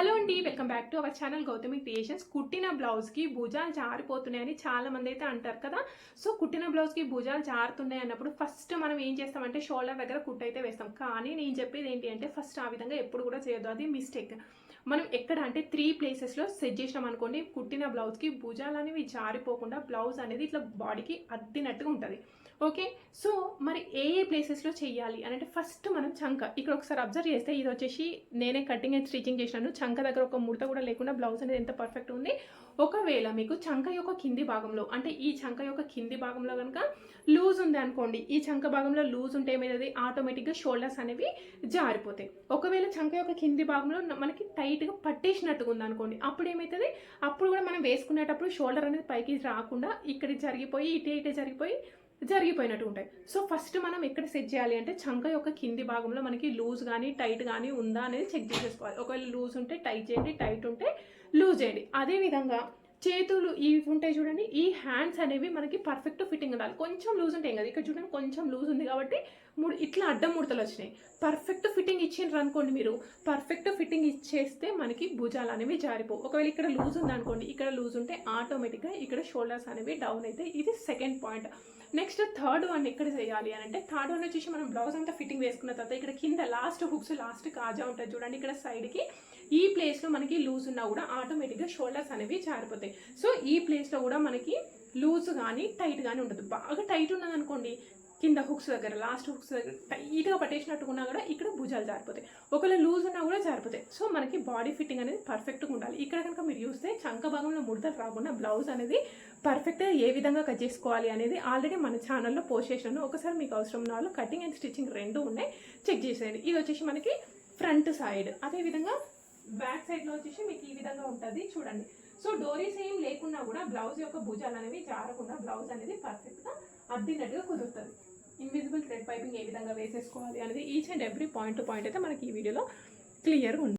Hello అండి welcome back to our channel Gautami creations. కుట్టిన బ్లౌజ్కి భుజాలు జారిపోతున్నాయని చాలా మంది అయితే అంటారు కదా. సో కుట్టిన బ్లౌజ్కి భుజాలు జారుతున్నాయి అన్నప్పుడు ఫస్ట్ మనం ఏం చేస్తామంటే షోల్డర్ దగ్గర కుట్టు అయితే వేస్తాం. కానీ నేను చెప్పేది ఏంటి అంటే ఫస్ట్ ఆ విధంగా ఎప్పుడు కూడా చేయొద్దు. అది మిస్టేక్. మనం ఎక్కడ అంటే త్రీ ప్లేసెస్లో సెట్ చేసినాం అనుకోండి కుట్టిన బ్లౌజ్కి భుజాలు అనేవి జారిపోకుండా బ్లౌజ్ అనేది ఇట్లా బాడీకి అద్దినట్టుగా ఉంటుంది. ఓకే? సో మరి ఏ ఏ ప్లేసెస్లో చేయాలి అని అంటే ఫస్ట్ మనం చంక. ఇక్కడ ఒకసారి అబ్జర్వ్ చేస్తే ఇది వచ్చేసి నేనే కటింగ్ అండ్ స్టిచింగ్ చేసినాను చంక చంక దగ్గర ఒక ముడత కూడా లేకుండా బ్లౌజ్ అనేది ఎంత పర్ఫెక్ట్ ఉంది? ఒకవేళ మీకు చంక యొక్క కింది భాగంలో అంటే ఈ చంక యొక్క కింది భాగంలో కనుక లూజ్ ఉంది అనుకోండి ఈ చంక భాగంలో లూజ్ ఉంటే ఏమైతుంది? ఆటోమేటిక్గా షోల్డర్స్ అనేవి జారిపోతాయి. ఒకవేళ చంక యొక్క కింది భాగంలో మనకి టైట్గా పట్టేసినట్టుగా ఉంది అనుకోండి అప్పుడు ఏమవుతుంది అప్పుడు కూడా మనం వేసుకునేటప్పుడు షోల్డర్ అనేది పైకి రాకుండా ఇక్కడ జరిగిపోయి ఇటే ఇటే జరిగిపోయి జరిగిపోయినట్టు ఉంటాయి. సో ఫస్ట్ మనం ఎక్కడ సెట్ చేయాలి అంటే చంక యొక్క కింది భాగంలో మనకి లూజ్ కానీ టైట్ కానీ ఉందా అనేది చెక్ చేసేసుకోవాలి. ఒకవేళ లూజ్ ఉంటే టైట్ చేయండి టైట్ ఉంటే లూజ్ చేయండి. అదేవిధంగా చేతులు ఇవి ఉంటాయి చూడండి ఈ హ్యాండ్స్ అనేవి మనకి పర్ఫెక్ట్ ఫిట్టింగ్ ఉండాలి. కొంచెం లూజ్ ఉంటాయి కదా. ఇక్కడ చూడండి కొంచెం లూజ్ ఉంది కాబట్టి మూడు ఇట్లా అడ్డం ముడతలు వచ్చినాయి. పర్ఫెక్ట్ ఫిట్టింగ్ ఇచ్చిండ్రు అనుకోండి మీరు. పర్ఫెక్ట్ ఫిట్టింగ్ ఇచ్చేస్తే మనకి భుజాలు అనేవి జారిపోవు. ఒకవేళ ఇక్కడ లూజ్ ఉంది అనుకోండి ఇక్కడ లూజ్ ఉంటే ఆటోమేటిక్గా ఇక్కడ షోల్డర్స్ అనేవి డౌన్ అయితే ఇది second point next third one ఎక్కడ చేయాలి అని అంటే థర్డ్ వన్ వచ్చేసి మనం బ్లౌజ్ అంతా ఫిట్టింగ్ వేసుకున్న తర్వాత ఇక్కడ కింద లాస్ట్ హుక్స్ లాస్ట్ కాజా ఉంటుంది చూడండి ఇక్కడ సైడ్కి ఈ ప్లేస్లో మనకి లూజ్ ఉన్నా కూడా ఆటోమేటిక్గా షోల్డర్స్ అనేవి జారిపోతాయి. సో ఈ ప్లేస్లో కూడా మనకి లూజ్ కానీ టైట్ కానీ ఉండదు బాగా టైట్ ఉన్నదనుకోండి కింద హుక్స్ దగ్గర లాస్ట్ హుక్స్ దగ్గర టైట్గా పట్టేసినట్టుకున్నా కూడా ఇక్కడ భుజాలు జారిపోతాయి. ఒకవేళ లూజ్ ఉన్నా కూడా జారిపోతాయి. సో మనకి బాడీ ఫిట్టింగ్ అనేది పర్ఫెక్ట్గా ఉండాలి. ఇక్కడ కనుక మీరు చూస్తే చంక భాగంలో ముడతలు రాకుండా బ్లౌజ్ అనేది పర్ఫెక్ట్గా ఏ విధంగా కట్ చేసుకోవాలి అనేది ఆల్రెడీ మన ఛానల్లో పోస్ట్ చేసినాను. ఒకసారి మీకు అవసరం ఉన్న వాళ్ళు కటింగ్ అండ్ స్టిచ్చింగ్ రెండు ఉన్నాయి. చెక్ చేసేయండి. ఇది వచ్చేసి మనకి ఫ్రంట్ సైడ్ అదేవిధంగా బ్యాక్ సైడ్లో వచ్చేసి మీకు ఈ విధంగా ఉంటుంది. చూడండి. సో డోరీస్ ఏం లేకున్నా కూడా బ్లౌజ్ యొక్క భుజాలు అనేవి జారకుండా బ్లౌజ్ అనేది పర్ఫెక్ట్గా అద్దినట్టుగా కుదురుతుంది. ఇన్విజిబుల్ థ్రెడ్ పైపింగ్ ఏ విధంగా వేసేసుకోవాలి అనేది each and every point to point అయితే మనకి ఈ వీడియోలో క్లియర్గా ఉంది.